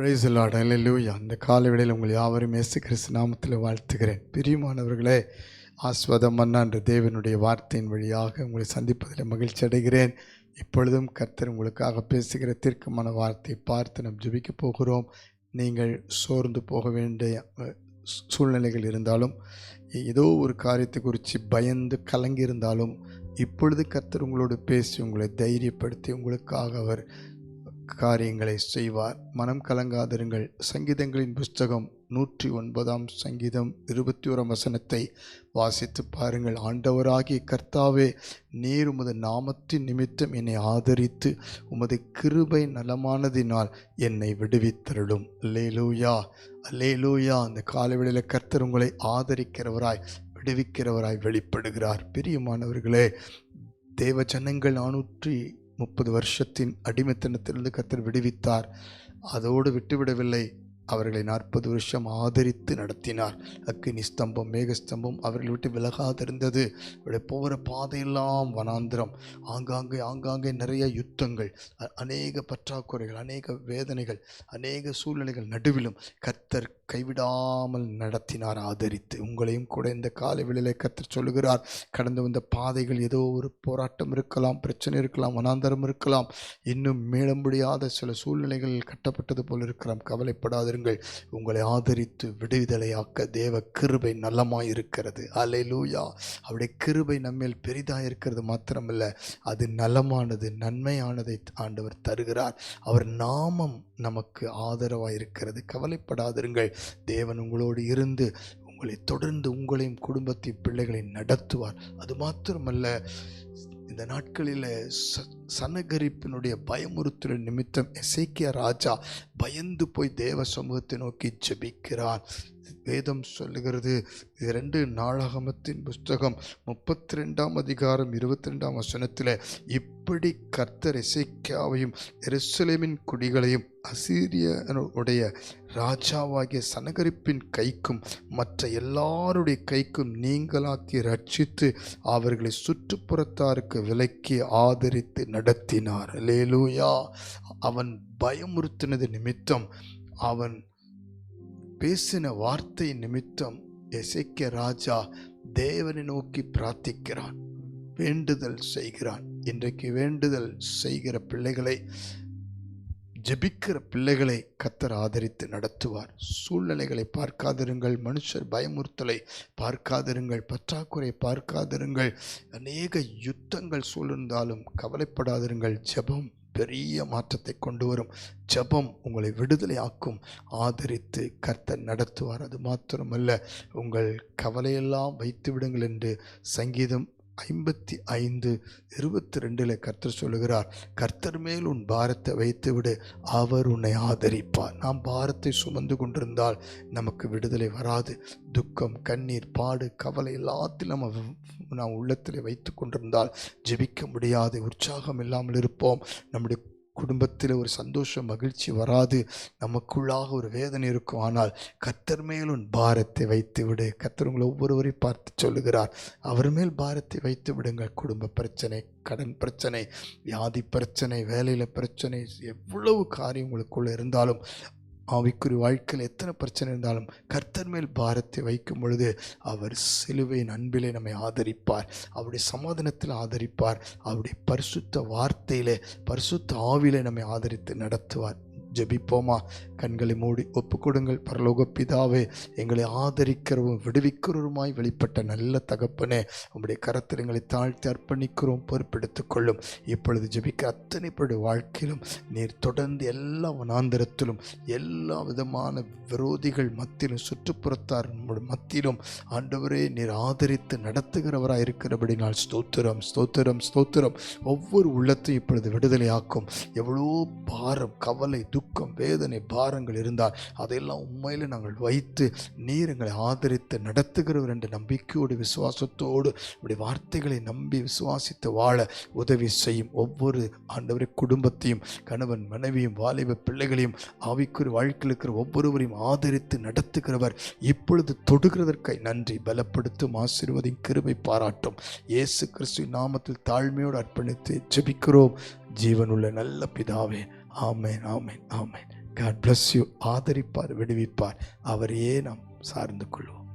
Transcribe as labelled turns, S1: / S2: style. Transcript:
S1: Price Lord அல்லேலூயா அந்த காலவிடையில் உங்கள் யாவரும் இயேசு கிறிஸ்து நாமத்தில் வாழ்த்துகிறேன். பிரியமானவர்களே ஆஸ்வதம் மன்னா என்ற தேவனுடைய வார்த்தையின் வழியாக உங்களை சந்திப்பதில் மகிழ்ச்சி அடைகிறேன். இப்பொழுதும் கர்த்தர் உங்களுக்காக பேசுகிற தீர்க்கமான வார்த்தையை பார்த்து நாம் ஜெபிக்க போகிறோம். நீங்கள் சோர்ந்து போக வேண்டிய சூழ்நிலைகள் இருந்தாலும் ஏதோ ஒரு காரியத்தை குறித்து பயந்து கலங்கி இருந்தாலும் இப்பொழுது கர்த்தர் உங்களோடு பேசி உங்களை தைரியப்படுத்தி உங்களுக்காக அவர் காரியங்களை செய்வார். மனம் கலங்காதிருங்கள். சங்கீதங்களின் புஸ்தகம் நூற்றி ஒன்பதாம் சங்கீதம் இருபத்தி ஓராம் வசனத்தை வாசித்து பாருங்கள். ஆண்டவராகிய கர்த்தாவே நீர் உமது நாமத்தின் நிமித்தம் என்னை ஆதரித்து உமது கிருபை நலமானதினால் என்னை விடுவித்தருளும். லேலூயா லேலூயா அந்த காலவெளியில் கர்த்தர் உங்களை ஆதரிக்கிறவராய் விடுவிக்கிறவராய் வெளிப்படுகிறார். பிரியமானவர்களே தேவ ஜனங்கள் நானூற்றி முப்பது வருஷத்தின் அடிமைத்தனத்திலிருந்து கத்தர் விடுவித்தார். அதோடு விட்டுவிடவில்லை. அவர்களை நாற்பது வருஷம் ஆதரித்து நடத்தினார். அக்கினி ஸ்தம்பம் மேகஸ்தம்பம் அவர்களை விட்டு விலகாதிருந்தது. அவருடைய போகிற பாதையெல்லாம் வனாந்திரம். ஆங்காங்கே ஆங்காங்கே நிறைய யுத்தங்கள். அநேக பற்றாக்குறைகள் அநேக வேதனைகள் அநேக சூழ்நிலைகள் நடுவிலும் கர்த்தர் கைவிடாமல் நடத்தினார் ஆதரித்து. உங்களையும் கூட இந்த காலை வேளையிலே கர்த்தர் சொல்லுகிறார் கடந்து வந்த பாதைகள் ஏதோ ஒரு போராட்டம் இருக்கலாம் பிரச்சனை இருக்கலாம் வனாந்தரம் இருக்கலாம். இன்னும் மீள முடியாத சில சூழ்நிலைகளில் கட்டப்பட்டது போல் இருக்கலாம் கவலைப்படாதிருங்கள். உங்களை ஆதரித்து விடுதலையாக்க தேவ கிருபை நல்லமாய் இருக்கிறது அலை லூயா அவருடைய கிருபை நம்மேல் பெரிதாக இருக்கிறது மாத்திரமல்ல அது நலமானது நன்மையானதை ஆண்டவர் தருகிறார். அவர் நாமம் நமக்கு ஆதரவாக இருக்கிறது கவலைப்படாதிருங்கள். தேவன் உங்களோடு இருந்து உங்களை தொடர்ந்து உங்களையும் குடும்பத்தையும் பிள்ளைகளை நடத்துவார். அது மாத்திரமல்ல இந்த நாட்களில் சத் சனகரிப்பினுடைய பயமுறுத்தல் நிமித்தம் இசைக்கிய ராஜா பயந்து போய் தேவ சமூகத்தை நோக்கி ஜெபிக்கிறான் வேதம் சொல்லுகிறது இது ரெண்டு நாளாகமத்தின் புஸ்தகம் முப்பத்தி ரெண்டாம் அதிகாரம் இருபத்தி ரெண்டாம் வசனத்தில் இப்படி கர்த்தர் இசைக்கியாவையும் எருசலேமின் குடிகளையும் அசீரியனுடைய ராஜாவாகிய சனகரிப்பின் கைக்கும் மற்ற எல்லாருடைய கைக்கும் நீங்களாக்கி ரட்சித்து அவர்களை சுற்றுப்புறத்தாருக்கு விலக்கி ஆதரித்து நடத்தினார். லேலூயா அவன் பயமுறுத்தினது நிமித்தம் அவன் பேசின வார்த்தை நிமித்தம் எசைக்க ராஜா தேவனை நோக்கி பிரார்த்திக்கிறான் வேண்டுதல் செய்கிறான். இன்றைக்கு வேண்டுதல் செய்கிற பிள்ளைகளை ஜெபிக்கிற பிள்ளைகளை கத்தர் ஆதரித்து நடத்துவார். சூழ்நிலைகளை பார்க்காதிருங்கள். மனுஷர் பயமுறுத்தலை பார்க்காதிருங்கள். பற்றாக்குறை பார்க்காதிருங்கள். அநேக யுத்தங்கள் சூழ்ந்தாலும் கவலைப்படாதிருங்கள். ஜெபம் பெரிய மாற்றத்தை கொண்டு வரும். ஜெபம் உங்களை விடுதலையாக்கும். ஆதரித்து கர்த்தர் நடத்துவார். அது மாத்திரமல்ல உங்கள் கவலையெல்லாம் வைத்து விடுங்கள் என்று சங்கீதம் ஐம்பத்தி ஐந்து இருபத்தி ரெண்டில் கர்த்தர் சொல்லுகிறார் கர்த்தர் மேல் உன் பாரத்தை வைத்துவிடு அவர் உன்னை ஆதரிப்பார். நாம் பாரத்தை சுமந்து கொண்டிருந்தால் நமக்கு விடுதலை வராது. துக்கம் கண்ணீர் பாடு கவலை எல்லாத்தையும் நம்ம நாம் உள்ளத்தில் வைத்து கொண்டிருந்தால் ஜெபிக்க முடியாது உற்சாகம் இல்லாமல் இருப்போம். நம்முடைய குடும்பத்தில் ஒரு சந்தோஷம் மகிழ்ச்சி வராது. நமக்குள்ளாக ஒரு வேதனை இருக்கும். ஆனால் கத்தர் மேல் உன் பாரத்தை வைத்து விடு. கத்தர் உங்களை ஒவ்வொருவரையும் பார்த்து சொல்லுகிறார். அவர் மேல் பாரத்தை வைத்து விடுங்கள். குடும்ப பிரச்சனை கடன் பிரச்சனை வியாதி பிரச்சனை வேலையில் பிரச்சனை எவ்வளவு காரியம் உங்களுக்குள்ளே இருந்தாலும் ஆவிக்குரிய வாழ்க்கையில் எத்தனை பிரச்சனை இருந்தாலும் கர்த்தர் மேல் பாரத்தை வைக்கும் பொழுது அவர் சிலுவையின் அன்பிலே நம்மை ஆதரிப்பார். அவருடைய சமாதானத்தில் ஆதரிப்பார். அவருடைய பரிசுத்த வார்த்தையிலே பரிசுத்த ஆவிலே நம்மை ஆதரித்து நடத்துவார். ஜெபிப்போமா? கண்களை மூடி ஒப்புக்கொடுங்கள். பரலோக பிதாவே எங்களை ஆதரிக்கிறவும் விடுவிக்கிறவருமாய் வெளிப்பட்ட நல்ல தகப்பனே உங்களுடைய கரத்தில் எங்களை தாழ்த்தி அர்ப்பணிக்கிறோம் பொறுப்பெடுத்துக் கொள்ளும் இப்பொழுது ஜெபிக்க அத்தனை பேருடைய வாழ்க்கையிலும் நீர் தொடர்ந்து எல்லா வனாந்திரத்திலும் எல்லா விதமான விரோதிகள் மத்தியிலும் சுற்றுப்புறத்தார் மத்தியிலும் ஆண்டவரே நீர் ஆதரித்து நடத்துகிறவராக இருக்கிறபடி நான் ஸ்தோத்திரம் ஸ்தோத்திரம் ஸ்தோத்திரம். ஒவ்வொரு உள்ளத்தையும் இப்பொழுது விடுதலையாக்கும். எவ்வளோ பாரம் கவலை துக்கம் வேதனை பாரங்கள் இருந்தால் அதையெல்லாம் உண்மையில் நாங்கள் வைத்து நீர் எங்களை ஆதரித்து நடத்துகிறவர் என்ற நம்பிக்கையோடு விசுவாசத்தோடு இப்படி வார்த்தைகளை நம்பி விசுவாசித்து வாழ உதவி செய்யும் ஒவ்வொரு ஆண்டவரை குடும்பத்தையும் கணவன் மனைவியும் வாலிப பிள்ளைகளையும் ஆவிக்குரிய வாழ்க்கையில் இருக்கிற ஒவ்வொருவரையும் ஆதரித்து நடத்துகிறவர் இப்பொழுது தொடுகிறதற்கை நன்றி. பலப்படுத்தும் ஆசீர்வதின் கிருபை பாராட்டும். இயேசு கிறிஸ்துவின் நாமத்தில் தாழ்மையோடு அர்ப்பணித்து ஜெபிக்கிறோம். ஜீவனுள்ள நல்ல பிதாவே ஆமேன் ஆமேன் ஆமேன். காட் பிளஸ் யூ ஆதரிப்பார் விடுவிப்பார். அவரையே நாம் சார்ந்து கொள்வோம்.